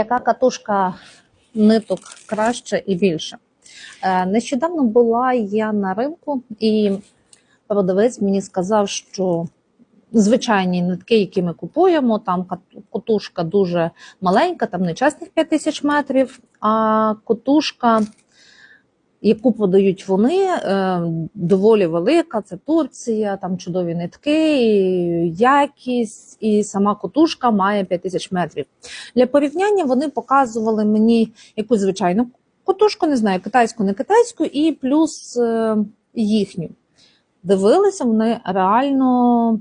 Яка катушка ниток краще і більше? Е, Нещодавно була я на ринку, і продавець мені сказав, що звичайні нитки, які ми купуємо, там котушка дуже маленька, там не чесних 5000 метрів, а котушка, яку подають вони, е, доволі велика. Це Турція, там чудові нитки, і якість, і сама котушка має 5 тисяч метрів. Для порівняння вони показували мені якусь звичайну котушку, не знаю, китайську, не китайську, і плюс е, їхню. Дивилися, вони реально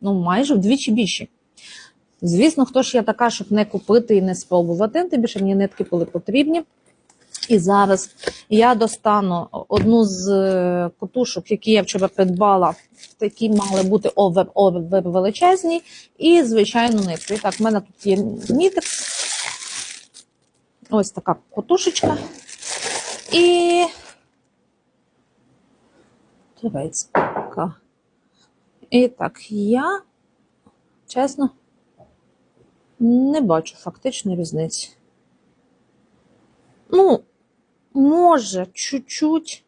ну, майже вдвічі більші. Звісно, хто ж я така, щоб не купити і не спробувати, тим більше мені нитки були потрібні. І зараз я достану одну з е, котушок, які я вчора придбала. Такі мали бути овер, овер величезні, і звичайну нитку. І так, в мене тут є нітик. Ось така котушечка. І турецька. І так, я, чесно, не бачу фактично різниці. Ну, може, чуть-чуть.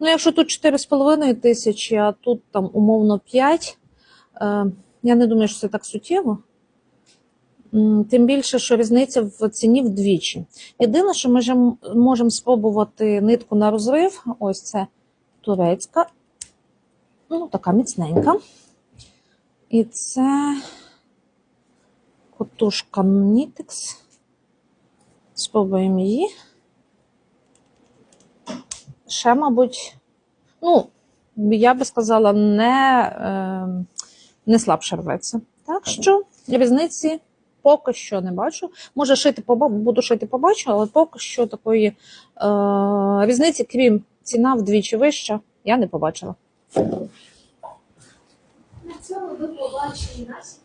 Ну, якщо тут 4,5 тисячі, а тут там умовно 5, е, я не думаю, що це так суттєво. Тим більше, що різниця в ціні вдвічі. Єдине, що ми можемо спробувати нитку на розрив. Ось це турецька. Ну, така міцненька. І це котушка Nitex. Спробуємо її. Ще, мабуть, ну, я би сказала, не, е, не слабше рветься. Так що різниці поки що не бачу. Може, шити буду шити побачу, але поки що такої е, різниці, крім ціна вдвічі вища, я не побачила. На цьому ви побачили наші